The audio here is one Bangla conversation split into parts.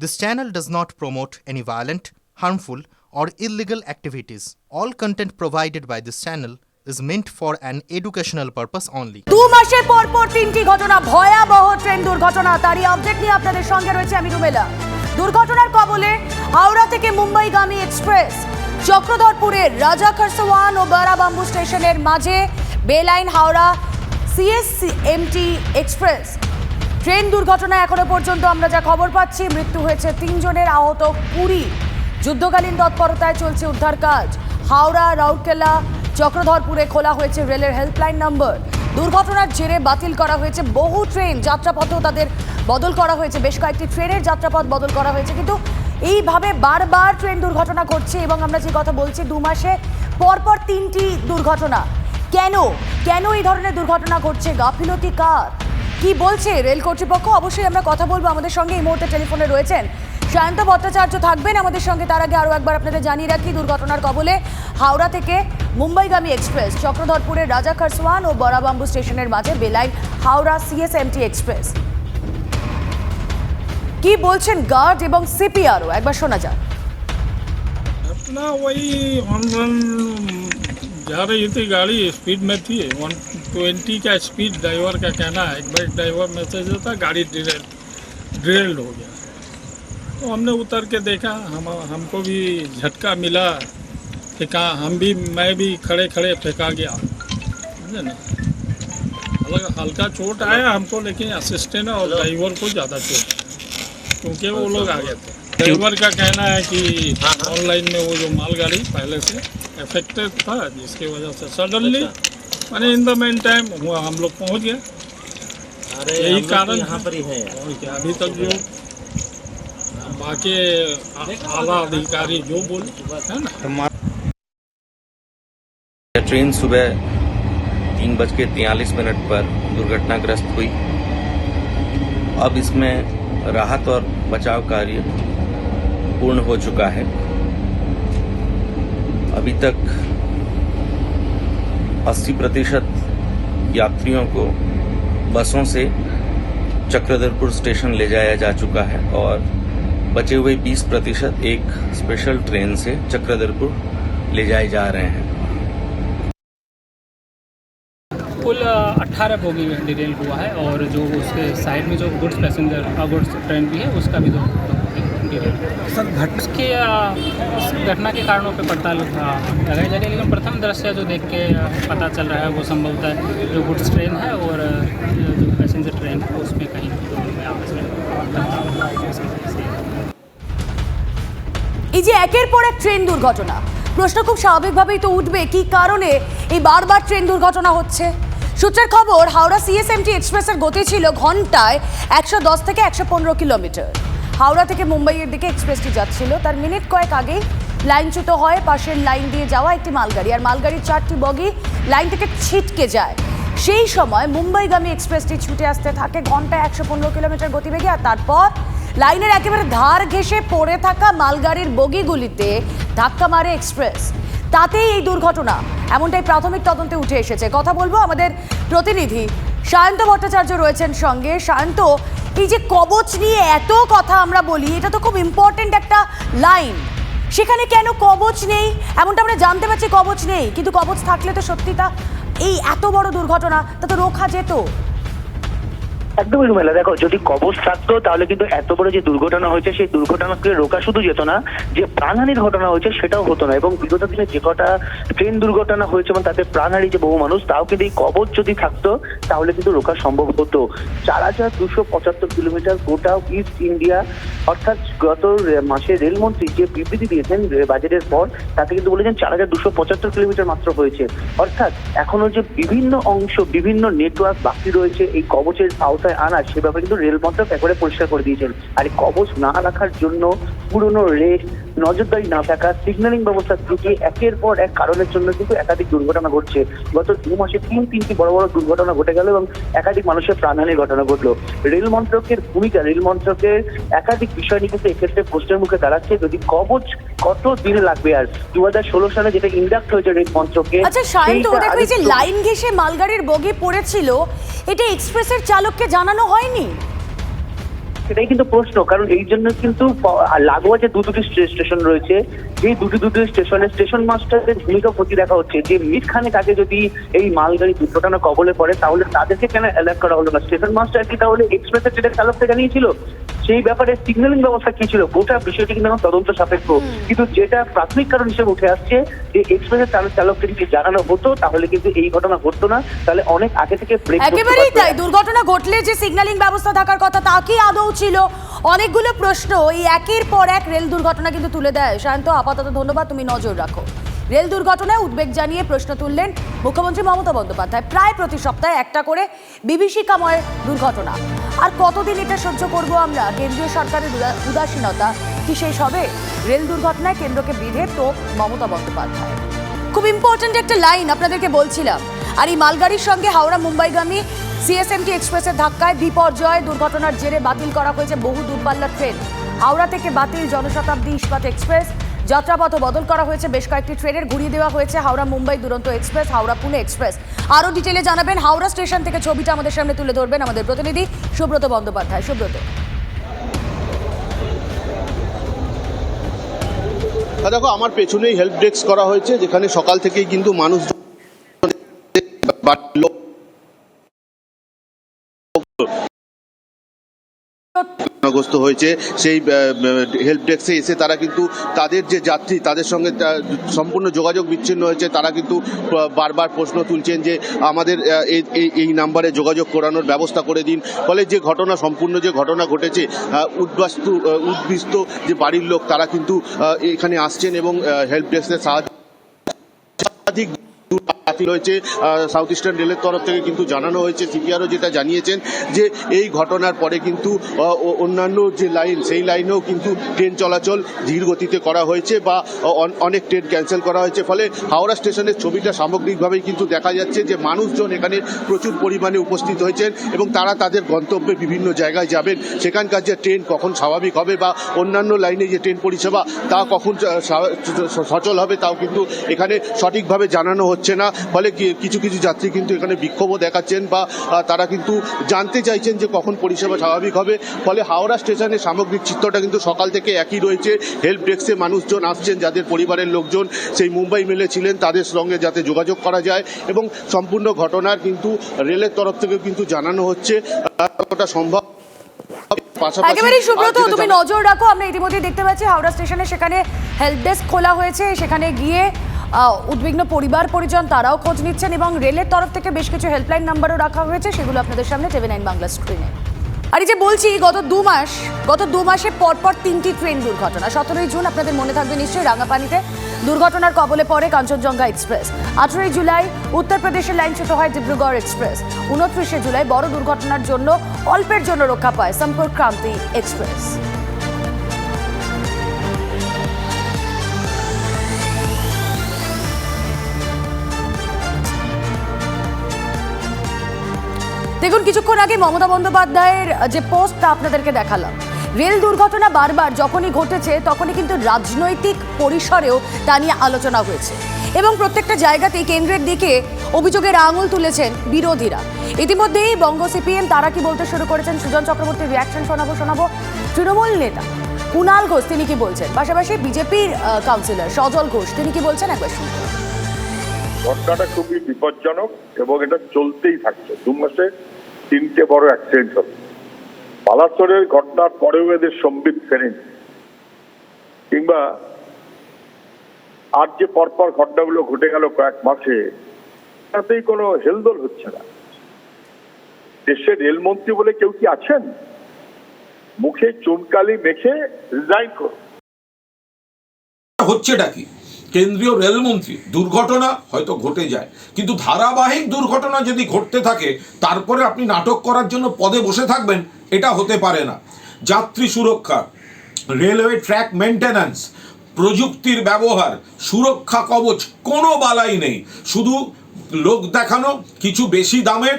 This channel does not promote any violent, harmful, or illegal activities. All content provided by this channel is meant for an educational purpose only. দু মাসের পর পর তিনটি ঘটনা ভয়াবহ ট্রেন দুর্ঘটনা তারই আপডেট নিয়ে আপনাদের সঙ্গে রয়েছে আমি রুমেলা দুর্ঘটনার কবলে হাওড়া থেকে মুম্বাইগামী এক্সপ্রেস চক্রধরপুরের রাজা খারসওয়ান ও বারাবাম্বু স্টেশনের মাঝে বেলাইন হাওড়া সিএসএমটি এক্সপ্রেস ট্রেন দুর্ঘটনায় এখনও পর্যন্ত আমরা যা খবর পাচ্ছি, মৃত্যু হয়েছে তিনজনের, আহত কুড়ি। যুদ্ধকালীন তৎপরতায় চলছে উদ্ধার কাজ। হাওড়া, রাউরকেলা, চক্রধরপুরে খোলা হয়েছে রেলের হেল্পলাইন নম্বর। দুর্ঘটনার জেরে বাতিল করা হয়েছে বহু ট্রেন। যাত্রাপথও তাদের বদল করা হয়েছে। বেশ কয়েকটি ট্রেনের যাত্রাপথ বদল করা হয়েছে। কিন্তু এইভাবে বারবার ট্রেন দুর্ঘটনা ঘটছে এবং আমরা যে কথা বলছি, দু মাসে পরপর তিনটি দুর্ঘটনা। কেন? কেন এই ধরনের দুর্ঘটনা ঘটছে? গাফিলতি কার? কি বলছে রেল কর্তৃপক্ষ? অবশ্যই আমরা কথা বলব। আমাদের সঙ্গে এই মুহূর্তে টেলিফোনে রয়েছেন জয়ন্ত ভট্টাচার্য থাকবেন। আমাদের সঙ্গে তার আগে আরও একবার আপনাদের জানিয়ে রাখি, দুর্ঘটনার কবলে হাওড়া থেকে মুম্বাইগামী এক্সপ্রেস, চক্রধরপুরের রাজা খারসওয়ান ও বরাবাম্বু স্টেশনের মাঝে বেলাইন হাওড়া সিএসএমটি এক্সপ্রেস। কি বলছেন গার্ড এবং সিপিআরও? একবার শোনা যাক। না ওই जा रही थी गाड़ी स्पीड में थी। वन ट्वेंटी का स्पीड ड्राइवर का कहना है एक बार ड्राइवर मैसेज देता गाड़ी ड्रिल ड्रिल्ड हो गया। तो हमने उतर के देखा हम हमको भी झटका मिला फेंका हम भी मैं भी खड़े खड़े फेंका गया। समझे ना? हल्का हल्का चोट आया हमको लेकिन असिस्टेंट और ड्राइवर को ज़्यादा चोट क्योंकि वो लोग आ गए थे। ड्राइवर का कहना है कि ऑनलाइन में वो जो मालगाड़ी पहले से इफेक्टेड था जिसकी वजह से सडनली मैंने इन द मेन टाइम हुआ हम लोग पहुँच गए। अरे यही लोग तो कारण यहाँ पर ही है। और क्या अभी तक जो बाकी आला अधिकारी जो बोले है ना? ट्रेन सुबह तीन बज के तियालीस मिनट पर दुर्घटनाग्रस्त हुई। अब इसमें राहत और बचाव कार्य पूर्ण हो चुका है। अभी तक 80 प्रतिशत यात्रियों को बसों से चक्रधरपुर स्टेशन ले जाया जा चुका है और बचे हुए 20 प्रतिशत एक स्पेशल ट्रेन से चक्रधरपुर ले जाए जा रहे हैं। कुल अट्ठारह बोगी डिटेल हुआ है और जो उसके साइड में जो गुड्स पैसेंजर गुड्स ट्रेन भी है, उसका भी दो सर घट उसके अ, उस घटना के कारणों पे पड़ताल अ, लगाई जा रही है लेकिन प्रथम दृश्य जो देख के अ, पता चल रहा है वो संभवतः जो गुड्स ट्रेन है और अ, जो पैसेंजर ट्रेन है उसमें कहीं आपस में टकराव हुआ है। এই যে একের পর এক ট্রেন দুর্ঘটনা প্রশ্ন খুব স্বাভাবিকভাবেই তো উঠবে কি কারণে এই বারবার ট্রেন দুর্ঘটনা হচ্ছে সূত্রের খবর হাওড়া সিএসএমটি এক্সপ্রেসের গতি ছিল ঘন্টায় একশো দশ থেকে একশো পনেরো কিলোমিটার হাওড়া থেকে মুম্বাইয়ের দিকে এক্সপ্রেসটি যাচ্ছিল। তার মিনিট কয়েক আগেই লাইনচ্যুত হয়। পাশের লাইন দিয়ে যাওয়া একটি মালগাড়ি। আর মালগাড়ির চারটি বগি লাইন থেকে ছিটকে যায়। সেই সময় মুম্বাইগামী এক্সপ্রেসটি ছুটে আসতে থাকে। ঘন্টায় একশো পনেরো কিলোমিটার গতিবেগে। আর তারপর লাইনের একেবারে ধার ঘেঁষে পড়ে থাকা মালগাড়ির বগিগুলিতে ধাক্কা মারে এক্সপ্রেস তাতেই এই দুর্ঘটনা। এমনটাই প্রাথমিক তদন্তে উঠে এসেছে। কথা বলব আমাদের প্রতিনিধি সায়ন্ত ভট্টাচার্য রয়েছেন সঙ্গে। সায়ন্ত এই যে কবচ নিয়ে এত কথা আমরা বলি, এটা তো খুব ইম্পর্টেন্ট একটা লাইন সেখানে কেন কবচ নেই? এমনটা আমরা জানতে পারছি কবচ নেই, কিন্তু কবচ থাকলে তো সত্যি তা, এই এত বড় দুর্ঘটনা, তা তো রোখা যেত। একদমই রুমেলা দেখো, যদি কবচ থাকতো, তাহলে কিন্তু এত বড় যে দুর্ঘটনা হয়েছে, সেই দুর্ঘটনাকে রোকা শুধু যেত না, যে প্রাণহানির ঘটনা হয়েছে, সেটাও হতো না। এবং বিগত দিনে যে কটা ট্রেন দুর্ঘটনা হয়েছে এবং তাতে প্রাণ হারিয়েছে বহু মানুষ, তাও কিন্তু এই কবচ যদি থাকতো, তাহলে কিন্তু রোকা সম্ভব হতো। চার হাজার দুশো পঁচাত্তর কিলোমিটার গোটা ইস্ট ইন্ডিয়া অর্থাৎ গত মাসে রেলমন্ত্রী যে বিবৃতি দিয়েছেন বাজেটের পর, তাতে কিন্তু বলেছেন চার হাজার দুশো পঁচাত্তর কিলোমিটার মাত্র হয়েছে। অর্থাৎ এখনও যে বিভিন্ন অংশ, বিভিন্ন নেটওয়ার্ক বাকি রয়েছে, এই কবচের আওতায় আনার সে ব্যাপারে কিন্তু রেল মন্ত্রক একবারে পরিষ্কার করে দিয়েছেন। আর এই কবচ না রাখার জন্য পুরনো রেট নজরদারি না থাকা সিগন্যালিং ব্যবস্থার ত্রুটি একের পর এক কারণের জন্য কিন্তু একাধিক দুর্ঘটনা ঘটছে। গত দু মাসে তিন তিনটি বড় বড় দুর্ঘটনা ঘটে গেল এবং একাধিক মানুষের প্রাণহানির ঘটনা ঘটলো। রেল মন্ত্রকের ভূমিকা রেল মন্ত্রকের একাধিক বিষয় নিয়ে কিন্তু এক্ষেত্রে প্রশ্নের মুখে দাঁড়াচ্ছে। যদি কবচ কত দিন লাগবে আর? দু হাজার ষোলো সালে যেটা ইন্ডাক্ট হয়েছে রেল মন্ত্রকে আচ্ছা সায়ন্ত দেখো এই যে লাইন ঘেঁষে মালগাড়ির বগি পড়েছিল এটা এক্সপ্রেসের চালককে জানানো হয়নি। সেটাই কিন্তু প্রশ্ন। কারণ এই জন্য কিন্তু লাগোয়া যে দু দুটি স্টেশন রয়েছে সেই দুটি দুটি স্টেশনে স্টেশন মাস্টারদের ভূমিকা প্রতি দেখা হচ্ছে। যে মিটখানে কাকে যদি এই মালগাড়ি দুর্ঘটনা কবলে পড়ে তাহলে তাদেরকে কেন অ্যালার্ট করা হলো না? স্টেশন মাস্টার কি তাহলে এক্সপ্রেসের ট্রেনের চালককে জানিয়েছিল সেই ব্যাপারে সিগন্যালিং ব্যবস্থা কি ছিল? গোটা বিষয়টি কিন্তু এখন তদন্ত সাপেক্ষ। কিন্তু যেটা প্রাথমিক কারণ হিসেবে উঠে আসছে যে এক্সপ্রেসের চালক চালককে যদি জানানো হতো তাহলে কিন্তু এই ঘটনা ঘটতো না। তাহলে অনেক আগে থেকে ব্রেক একেবারেই তাই। দুর্ঘটনা ঘটলে যে সিগন্যালিং ব্যবস্থা থাকার কথা তা কি আদৌ ছিল। অনেকগুলো প্রশ্ন, এই একের পর এক রেল দুর্ঘটনা কিন্তু তুলে দেয়। সায়ন্ত, আপাতত ধন্যবাদ, তুমি নজর রাখো। রেল দুর্ঘটনায় উদ্বেগ জানিয়ে প্রশ্ন তুললেন মুখ্যমন্ত্রী মমতা বন্দ্যোপাধ্যায়। প্রায় প্রতি সপ্তাহে একটা করে বিভীষিকাময় দুর্ঘটনা। আর কতদিন এটা সহ্য করব আমরা? কেন্দ্রীয় সরকারের উদা- উদাসীনতা কি শেষ হবে? রেল দুর্ঘটনায় কেন্দ্রকে বিধে তো মমতা বন্দ্যোপাধ্যায়। খুব ইম্পর্ট্যান্ট একটা লাইন আপনাদেরকে বলছিলাম। আর এই মালগাড়ির সঙ্গে হাওড়া মুম্বাইগামী সিএসএমটি এক্সপ্রেসের ধাক্কায় বিপর্যয়, দুর্ঘটনার জেরে বাতিল করা হয়েছে বহু দূরপাল্লার ট্রেন। হাওড়া থেকে বাতিল জনশতাব্দী ইস্পাত এক্সপ্রেস। যাত্রাপথ বদল করা হয়েছে, বেশ কয়েকটি ট্রেনের ঘুরিয়ে দেওয়া হয়েছে হাওড়া মুম্বাই দুরন্ত এক্সপ্রেস, হাওড়া পুনে এক্সপ্রেস। আরও ডিটেলে জানাবেন হাওড়া স্টেশন থেকে ছবিটা আমাদের সামনে তুলে ধরবেন আমাদের প্রতিনিধি সুব্রত বন্দ্যোপাধ্যায়। সুব্রত। দেখো, আমার পেছনেই হেল্প ডেস্ক করা হয়েছে, যেখানে সকাল থেকেই কিন্তু মানুষ গ্রস্ত হয়েছে, সেই হেল্প ডেস্কে এসে তারা কিন্তু তাদের যে যাত্রী, তাদের সঙ্গে সম্পূর্ণ যোগাযোগ বিচ্ছিন্ন হয়েছে। তারা কিন্তু বারবার প্রশ্ন তুলছেন যে আমাদের এই- নাম্বারে যোগাযোগ করানোর ব্যবস্থা করে দিন। ফলে যে ঘটনা, সম্পূর্ণ যে ঘটনা ঘটেছে উদ্বাস্তু উদ্বিস্ত যে বাড়ির লোক, তারা কিন্তু এখানে আসছেন এবং হেল্প ডেস্কের সাহায্য বাতিল হয়েছে সাউথ ইস্টার্ন রেলের তরফ থেকে কিন্তু জানানো হয়েছে, সিপিআরও যেটা জানিয়েছেন যে এই ঘটনার পরে কিন্তু অন্যান্য যে লাইন, সেই লাইনেও কিন্তু ট্রেন চলাচল ধীর গতিতে করা হয়েছে বা অন- অনেক ট্রেন ক্যান্সেল করা হয়েছে। ফলে হাওড়া স্টেশনের ছবিটা সামগ্রিকভাবেই কিন্তু দেখা যাচ্ছে যে মানুষজন এখানে প্রচুর পরিমাণে উপস্থিত হয়েছেন এবং তারা তাদের গন্তব্যে বিভিন্ন জায়গায় যাবেন। সেখানকার যে ট্রেন কখন স্বাভাবিক হবে বা অন্যান্য লাইনে যে ট্রেন পরিষেবা, তা কখন সচল হবে, তাও কিন্তু এখানে সঠিকভাবে জানানো হচ্ছে না। ফলে কিছু কিছু যাত্রী কিন্তু এখানে বিক্ষোভও দেখাচ্ছেন বা তারা কিন্তু জানতে চাইছেন যে কখন পরিষেবা স্বাভাবিক হবে। ফলে হাওড়া স্টেশনের সামগ্রিক চিত্রটা কিন্তু সকাল থেকে একই রয়েছে। হেল্প ডেস্কে মানুষজন আসছেন যাদের পরিবারের লোকজন সেই মুম্বাই মেলে ছিলেন তাদের সঙ্গে যাতে যোগাযোগ করা যায় এবং সম্পূর্ণ ঘটনার কিন্তু রেলের তরফ থেকে কিন্তু জানানো হচ্ছে। কতটা সম্ভব সুব্রত তুমি নজর রাখো আমরা ইতিমধ্যে দেখতে পাচ্ছি হাওড়া স্টেশনে সেখানে হেল্প ডেস্ক খোলা হয়েছে। সেখানে গিয়ে উদ্বিগ্ন পরিবার পরিজন তারাও খোঁজ নিচ্ছেন এবং রেলের তরফ থেকে বেশ কিছু হেল্পলাইন নাম্বারও রাখা হয়েছে, সেগুলো আপনাদের সামনে টিভি নাইন বাংলা স্ক্রিনে আর এই যে বলছি, গত দু মাস, গত দু মাসে পরপর তিনটি ট্রেন দুর্ঘটনা। সতেরোই জুন আপনাদের মনে থাকবে নিশ্চয়ই রাঙাপানিতে দুর্ঘটনার কবলে পড়ে কাঞ্চনজঙ্ঘা এক্সপ্রেস আঠেরোই জুলাই উত্তরপ্রদেশের লাইন লাইনচ্যুত হয় ডিব্রুগড় এক্সপ্রেস উনত্রিশে জুলাই বড় দুর্ঘটনার জন্য, অল্পের জন্য রক্ষা পায় সম্পর্ক ক্রান্তি এক্সপ্রেস দেখুন, কিছুক্ষণ আগে মমতা বন্দ্যোপাধ্যায়ের যে পোস্ট তা আপনাদেরকে দেখালাম, রেল দুর্ঘটনা বারবার যখনই ঘটেছে, তখনই কিন্তু রাজনৈতিক পরিসরেও তা নিয়ে আলোচনা হয়েছে। এবং প্রত্যেকটা জায়গাতেই কেন্দ্রের দিকে অভিযোগের আঙুল তুলেছেন বিরোধীরা। ইতিমধ্যেই বঙ্গ সিপিএম তারা কি বলতে শুরু করেছেন, সুজন চক্রবর্তীর রিয়াকশন শোনাবো শোনাবো। তৃণমূল নেতা কুণাল ঘোষ, তিনি কি বলছেন? পাশাপাশি বিজেপির কাউন্সিলর সজল ঘোষ, তিনি কি বলছেন? একবার শুনুন। ঘটনাটা খুবই বিপজ্জনক এবং এটা চলতেই থাকছে। দু মাসে তিনটে বড় অ্যাক্সিডেন্ট হল। পালাসরের ঘটনার পরেও এদের সম্বিত ফেরেনি। কিংবা আর যে পরপর ঘটনাগুলো ঘটে গেল কয়েক মাসে, তাতেই কোনো হেলদোল হচ্ছে না। দেশের রেলমন্ত্রী বলে কেউ কি আছেন? মুখে চুনকালি মেখে রিজাইন করুন। হচ্ছেটা কি? কেন্দ্রীয় রেলমন্ত্রী, দুর্ঘটনা হয়তো ঘটে যায়। কিন্তু ধারাবাহিক দুর্ঘটনা যদি ঘটতে থাকে, তারপরে আপনি নাটক করার জন্য পদে বসে থাকবেন, এটা হতে পারে না। যাত্রী সুরক্ষা, রেলওয়ে ট্র্যাক মেনটেন্যান্স প্রযুক্তির ব্যবহার, সুরক্ষা কবচ, কোনো বালাই নেই। শুধু লোক দেখানো, কিছু বেশি দামের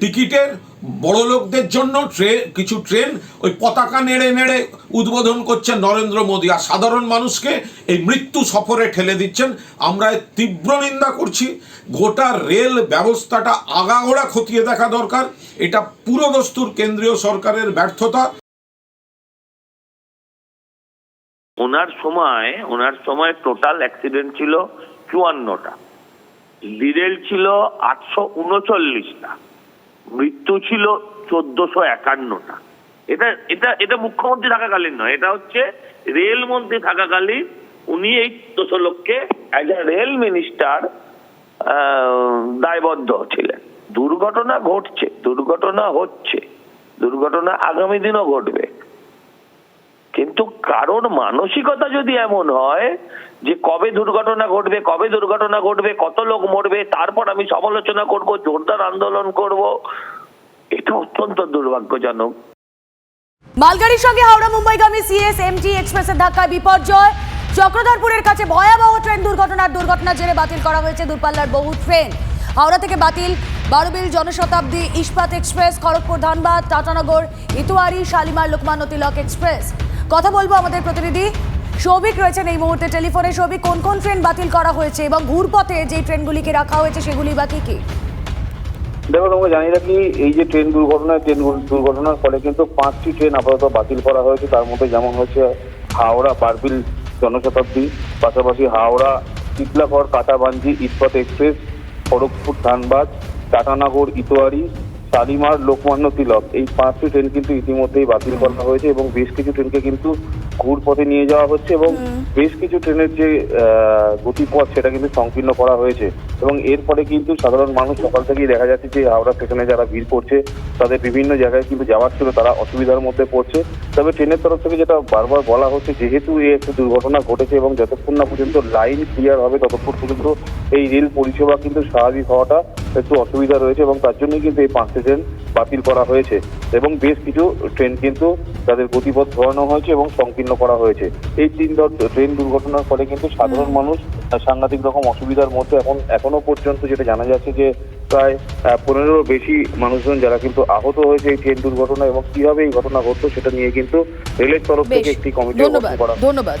টিকিটের বড় লোকদের জন্য ট্রেন কিছু ট্রেন ওই পতাকা নেড়ে নেড়ে উদ্বোধন করছেন নরেন্দ্র মোদী। আর সাধারণ মানুষকে এই মৃত্যু সফরে ঠেলে দিচ্ছেন। আমরা তীব্র নিন্দা করছি। গোটা রেল ব্যবস্থাটা আগাগোড়া খতিয়ে দেখা দরকার। এটা পুরো দস্তুর কেন্দ্রীয় সরকারের ব্যর্থতা। ওনার সময় ওনার সময় টোটাল অ্যাক্সিডেন্ট ছিল চুয়ান্নটা। ডিরেল ছিল আটশো উনচল্লিশটা। মৃত্যু ছিল চোদ্দশো একান্নটা। এটা এটা এটা মুখ্যমন্ত্রী থাকাকালীন নয়, এটা হচ্ছে রেলমন্ত্রী থাকাকালীন উনি এই চোদ্দশো লোককে অ্যাজ এ রেল মিনিস্টার দায়বদ্ধ ছিলেন। দুর্ঘটনা ঘটছে, দুর্ঘটনা হচ্ছে, দুর্ঘটনা আগামী দিনও ঘটবে। কিন্তু কারোর মানসিকতা যদি এমন হয় যে কবে দুর্ঘটনা ঘটবে, কবে দুর্ঘটনা ঘটবে, কত লোক মরবে, তারপর আমি সমালোচনা করব, জোরদার আন্দোলন করব, এটা অত্যন্ত দুর্ভাগ্যজনক। মালগাড়ির সঙ্গে হাওড়া মুম্বাইগামী সিএস এমটি এক্সপ্রেসের ধাক্কায় বিপর্যয়। চক্রধরপুরের কাছে ভয়াবহ ট্রেন দুর্ঘটনার দুর্ঘটনার জেরে বাতিল করা হয়েছে দূরপাল্লার বহু ট্রেন। হাওড়া থেকে বাতিল বারোবিল জনশতাব্দী ইস্পাত এক্সপ্রেস, খড়গপুর ধানবাদ, টাটানগর, ইতুয়ারি, শালিমার লোকমান্য তিলক এক্সপ্রেস। কথা বলব আমাদের প্রতিনিধি। সৌভিক রয়েছেন এই মুহূর্তে টেলিফোনে। সৌভিক, কোন কোন ট্রেন বাতিল করা হয়েছে এবং ঘুরপথে যে ট্রেনগুলিকে রাখা হয়েছে, সেগুলি বা কি? কি দেখো তোমাকে জানিয়ে রাখি, এই যে ট্রেন দুর্ঘটনা ট্রেন দুর্ঘটনার ফলে কিন্তু পাঁচটি ট্রেন আপাতত বাতিল করা হয়েছে। তার মধ্যে যেমন হচ্ছে হাওড়া, বারবিল জনশতাব্দী, পাশাপাশি হাওড়া চিতলাগড় কাটাবাঞ্জি ইস্পাত এক্সপ্রেস, খড়গপুর, ধানবাদ, টাটানগর, ইতোয়ারি শালিমার লোকমান্য তিলক। এই পাঁচটি ট্রেন কিন্তু ইতিমধ্যেই বাতিল করা হয়েছে এবং বেশ কিছু ট্রেনকে কিন্তু ঘুরপথে নিয়ে যাওয়া হচ্ছে এবং বেশ কিছু ট্রেনের যে গতিপথ সেটা কিন্তু সংকীর্ণ করা হয়েছে এবং এরপরে কিন্তু সাধারণ মানুষ সকাল থেকেই দেখা যাচ্ছে যে হাওড়া স্টেশনে যারা ভিড় করছে তাদের বিভিন্ন জায়গায় কিন্তু যাওয়ার ছিল তারা অসুবিধার মধ্যে পড়ছে। তবে ট্রেনের তরফ থেকে যেটা বারবার বলা হচ্ছে যেহেতু এই একটা দুর্ঘটনা ঘটেছে এবং যতক্ষণ না পর্যন্ত লাইন ক্লিয়ার হবে ততক্ষণ পর্যন্ত এই রেল পরিষেবা কিন্তু স্বাভাবিক হওয়াটা একটু অসুবিধা রয়েছে এবং তার জন্যই কিন্তু এই পাঁচটি ট্রেন বাতিল করা হয়েছে। এবং বেশ কিছু ট্রেন কিন্তু তাদের গতিপথ ধরানো হয়েছে এবং সংকীর্ণ করা হয়েছে। এই তিন ট্রেন দুর্ঘটনার ফলে কিন্তু সাধারণ মানুষ সাংঘাতিক রকম অসুবিধার মধ্যে এখন এখনও পর্যন্ত যেটা জানা যাচ্ছে যে প্রায় পনেরো বেশি মানুষজন যারা কিন্তু আহত হয়েছে এই ট্রেন দুর্ঘটনা এবং কীভাবে এই ঘটনা ঘটতো সেটা নিয়ে কিন্তু রেলের তরফ থেকে একটি কমিটি গঠন করা ধন্যবাদ